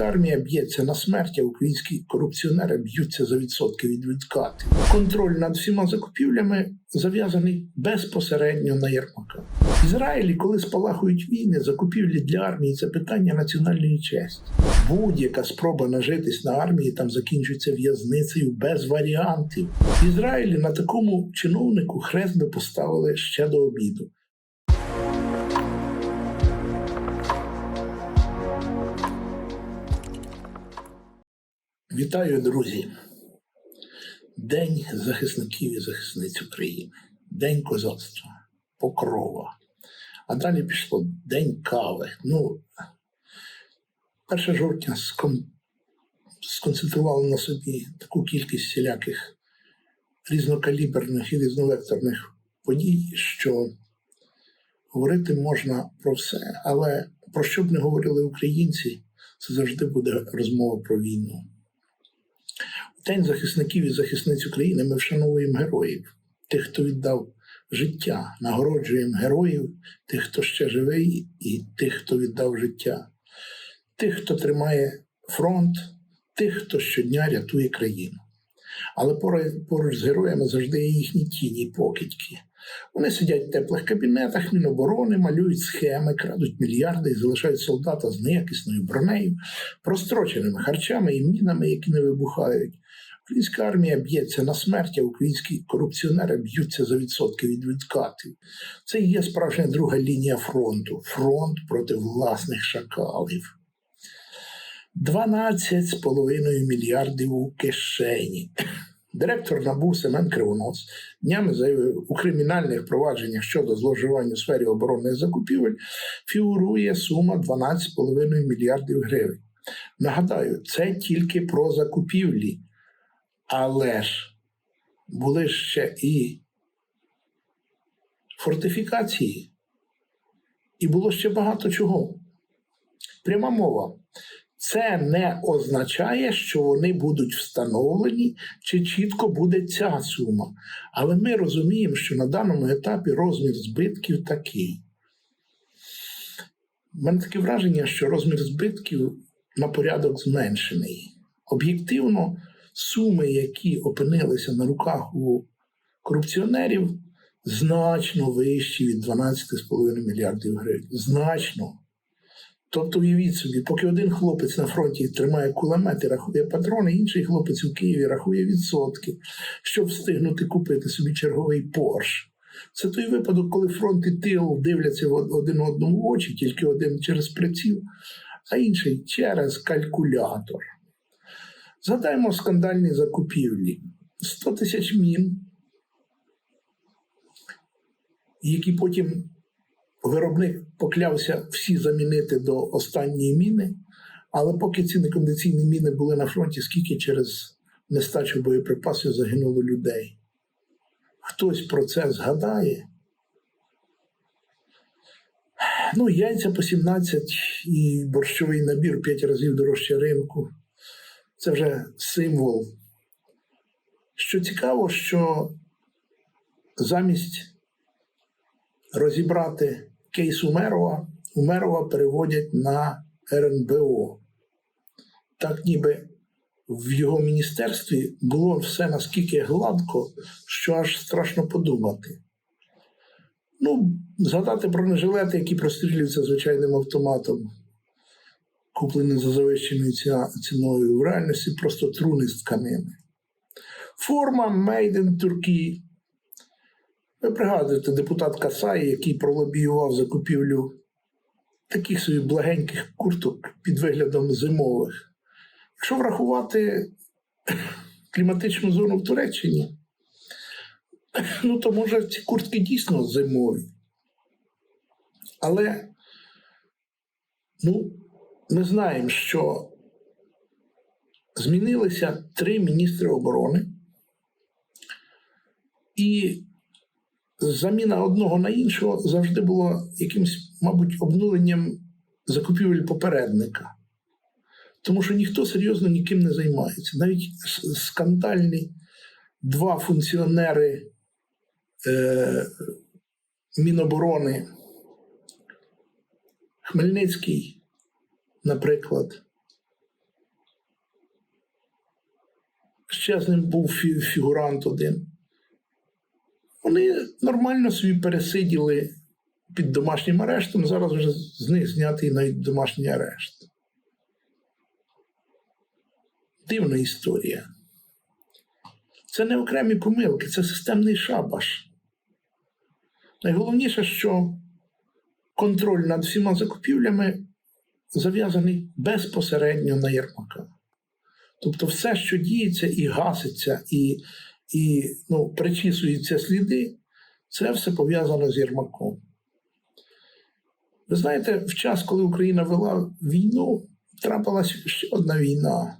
Українська армія б'ється на смерть, а українські корупціонери б'ються за відсотки від відкатів. Контроль над всіма закупівлями зав'язаний безпосередньо на Єрмака. В Ізраїлі, коли спалахують війни, закупівлі для армії це питання національної честі. Будь-яка спроба нажитись на армії там закінчується в'язницею без варіантів. В Ізраїлі на такому чиновнику хрест би поставили ще до обіду. Вітаю, друзі! День захисників і захисниць України, День козацтва, покрова. А далі пішло День кави. Ну, 1 жовтня скон... сконцентрувало на собі таку кількість всіляких різнокаліберних і різновекторних подій, що говорити можна про все, але про що б не говорили українці, це завжди буде розмова про війну. День захисників і захисниць України ми вшановуємо героїв, тих, хто віддав життя, нагороджуємо героїв, тих, хто ще живий, і тих, хто віддав життя, тих, хто тримає фронт, тих, хто щодня рятує країну. Але поруч з героями завжди є їхні тіні, покидьки. Вони сидять в теплих кабінетах Міноборони, малюють схеми, крадуть мільярди і залишають солдата з неякісною бронею, простроченими харчами і мінами, які не вибухають. Українська армія б'ється на смерть, а українські корупціонери б'ються за відсотки від відкатів. Це і є справжня друга лінія фронту фронт проти власних шакалів. 12,5 мільярдів у кишені. Директор НАБУ Семен Кривонос днями заявив, у кримінальних провадженнях щодо зловживання у сфері оборонних закупівель фігурує сума 12,5 мільярдів гривень. Нагадаю, це тільки про закупівлі, але ж були ще і фортифікації, і було ще багато чого. Пряма мова. Це не означає, що вони будуть встановлені чи чітко буде ця сума. Але ми розуміємо, що на даному етапі розмір збитків такий. У мене таке враження, що розмір збитків на порядок зменшений. Об'єктивно, суми, які опинилися на руках у корупціонерів, значно вищі від 12,5 мільярдів гривень. Значно. Тобто, уявіть собі, поки один хлопець на фронті тримає кулемет і рахує патрони, інший хлопець у Києві рахує відсотки, щоб встигнути купити собі черговий Порш. Це той випадок, коли фронт і тил дивляться один одному в очі, тільки один через приціл, а інший через калькулятор. Згадаємо скандальні закупівлі: 100 тисяч мін, які потім Виробник поклявся всі замінити до останньої міни, але поки ці некондиційні міни були на фронті, скільки через нестачу боєприпасів загинуло людей. Хтось про це згадає. Ну, яйця по 17 і борщовий набір 5 разів дорожче ринку. Це вже символ. Що цікаво, що замість розібрати кейс Умерова, Умерова переводять на РНБО. Так ніби в його міністерстві було все наскільки гладко, що аж страшно подумати. Ну, згадати бронежилети, які прострілюються звичайним автоматом, куплені за завищеною ціною, в реальності просто труни з тканини. Форма Made in Turkey ви пригадуєте депутат Касай, який пролобіював закупівлю таких собі благеньких курток під виглядом зимових. Якщо врахувати кліматичну зону в Туреччині, ну то може ці куртки дійсно зимові. Але ну, ми знаємо, що змінилися три міністри оборони. І заміна одного на іншого завжди було якимось, мабуть, обнуленням закупівель попередника. Тому що ніхто серйозно ніким не займається. Навіть скандальні два функціонери е, Міноборони, Хмельницький, наприклад. Ще з ним був фігурант один. Вони нормально собі пересиділи під домашнім арештом, зараз вже з них знятий навіть домашній арешт. Дивна історія. Це не окремі помилки, це системний шабаш. Найголовніше, що контроль над всіма закупівлями зав'язаний безпосередньо на Єрмака. Тобто, все, що діється і гаситься, і, і ну, причісуються сліди, це все пов'язано з Єрмаком. Ви знаєте, в час, коли Україна вела війну, трапилася ще одна війна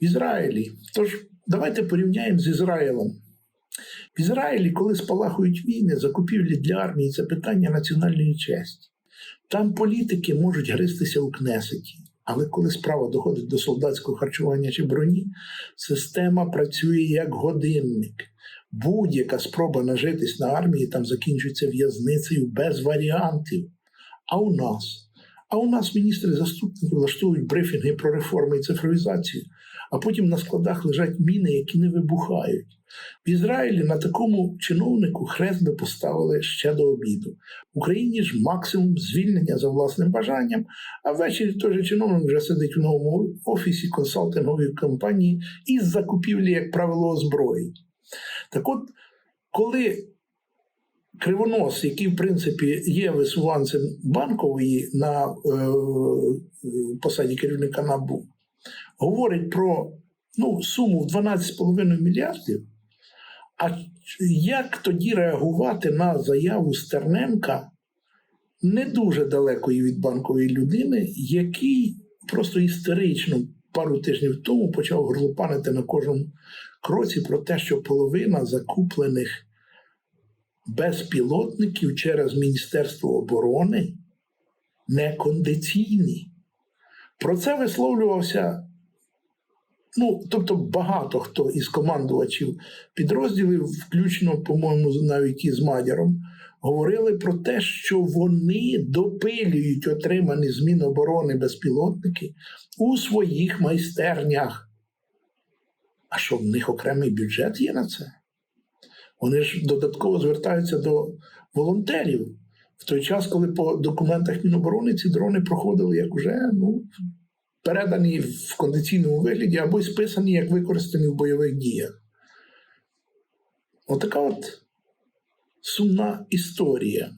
в Ізраїлі. Тож давайте порівняємо з Ізраїлем. В Ізраїлі, коли спалахують війни, закупівлі для армії це питання національної честі. Там політики можуть гристися у кнесеті, але коли справа доходить до солдатського харчування чи броні, система працює як годинник. Будь-яка спроба нажитись на армії там закінчується в'язницею без варіантів. А у нас? А у нас міністри заступники влаштовують брифінги про реформи і цифровізацію, а потім на складах лежать міни, які не вибухають. В Ізраїлі на такому чиновнику хрест би поставили ще до обіду. В Україні ж максимум звільнення за власним бажанням, а ввечері той же чиновник вже сидить в новому офісі консалтингової компанії із закупівлі, як правило, озброєнь. Так от, коли Кривонос, який в принципі є висуванцем банкової на е, посаді керівника НАБУ, говорить про ну, суму в 12,5 мільярдів. А як тоді реагувати на заяву Стерненка не дуже далекої від банкової людини, який просто історично пару тижнів тому почав горлопанити на кожному кроці про те, що половина закуплених безпілотників через Міністерство оборони некондиційні. Про це висловлювався. Ну, тобто багато хто із командувачів підрозділів, включно, по-моєму, навіть із Мадяром, говорили про те, що вони допилюють отримані з Міноборони безпілотники у своїх майстернях. А що в них окремий бюджет є на це? Вони ж додатково звертаються до волонтерів в той час, коли по документах Міноборони ці дрони проходили як уже ну, передані в кондиційному вигляді або списані як використані в бойових діях. Отака от сумна історія.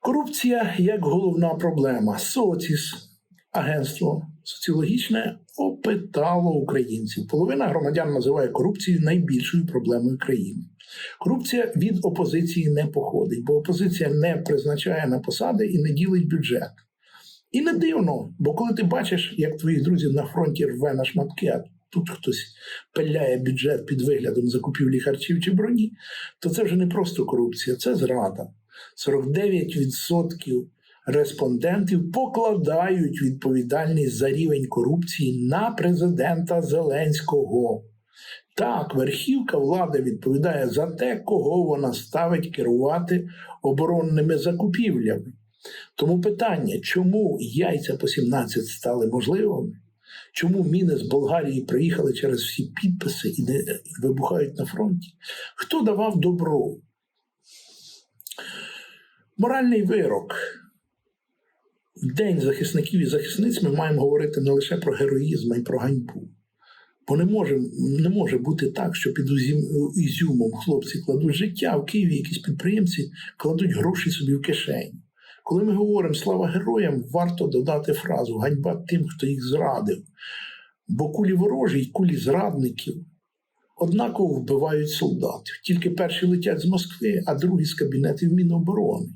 Корупція як головна проблема. Соціс, агентство соціологічне, опитало українців. Половина громадян називає корупцію найбільшою проблемою країни. Корупція від опозиції не походить, бо опозиція не призначає на посади і не ділить бюджет. І не дивно, бо коли ти бачиш, як твоїх друзів на фронті рве на шматки, а тут хтось пиляє бюджет під виглядом закупівлі харчів чи броні, то це вже не просто корупція, це зрада. 49% респондентів покладають відповідальність за рівень корупції на президента Зеленського. Так, верхівка влади відповідає за те, кого вона ставить керувати оборонними закупівлями. Тому питання, чому яйця по 17 стали можливими? Чому міни з Болгарії приїхали через всі підписи і не вибухають на фронті? Хто давав добро? Моральний вирок. В День захисників і захисниць ми маємо говорити не лише про героїзм, а й про ганьбу. Бо не може, не може бути так, що під Ізюмом хлопці кладуть життя, а в Києві якісь підприємці кладуть гроші собі в кишеню. Коли ми говоримо слава героям, варто додати фразу ганьба тим, хто їх зрадив. Бо кулі ворожі й кулі зрадників однаково вбивають солдатів. Тільки перші летять з Москви, а другі з кабінетів Міноборони.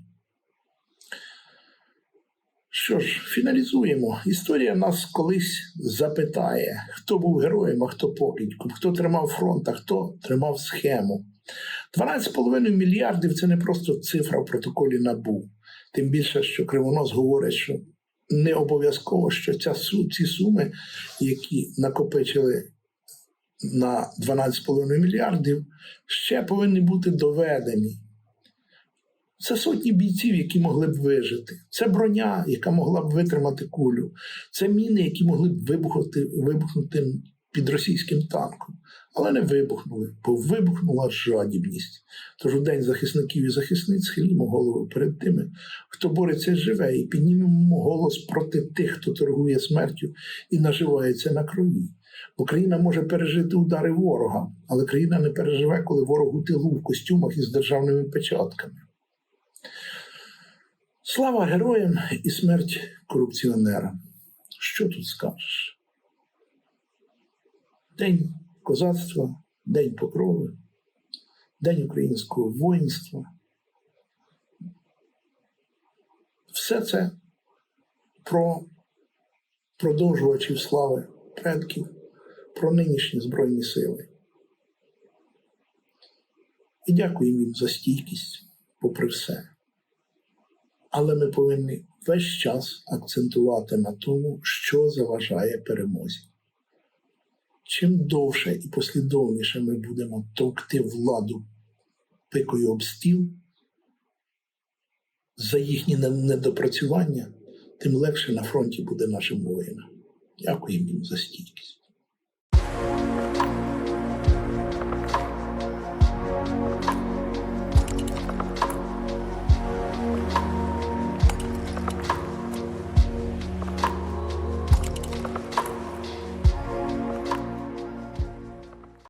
Що ж, фіналізуємо. Історія нас колись запитає, хто був героєм, а хто покидьком, хто тримав фронт, а хто тримав схему. 12,5 мільярдів це не просто цифра в протоколі НАБУ. Тим більше, що Кривонос говорить, що не обов'язково, що ця, ці суми, які накопичили на 12,5 мільярдів, ще повинні бути доведені. Це сотні бійців, які могли б вижити. Це броня, яка могла б витримати кулю. Це міни, які могли б вибухнути, вибухнути під російським танком, але не вибухнули, бо вибухнула жадібність. Тож у день захисників і захисниць схилімо голову перед тими, хто бореться живе, і піднімемо голос проти тих, хто торгує смертю і наживається на крові. Бо країна може пережити удари ворога, але країна не переживе, коли ворог у тилу в костюмах із державними печатками. Слава героям і смерть корупціонерам. Що тут скажеш? День козацтва, День покрови, День українського воїнства. Все це про продовжувачів слави предків, про нинішні Збройні сили. І дякуємо їм за стійкість, попри все. Але ми повинні весь час акцентувати на тому, що заважає перемозі. Чим довше і послідовніше ми будемо товкти владу пикою об стіл за їхні недопрацювання, тим легше на фронті буде нашим воїнам. Дякую їм за стійкість.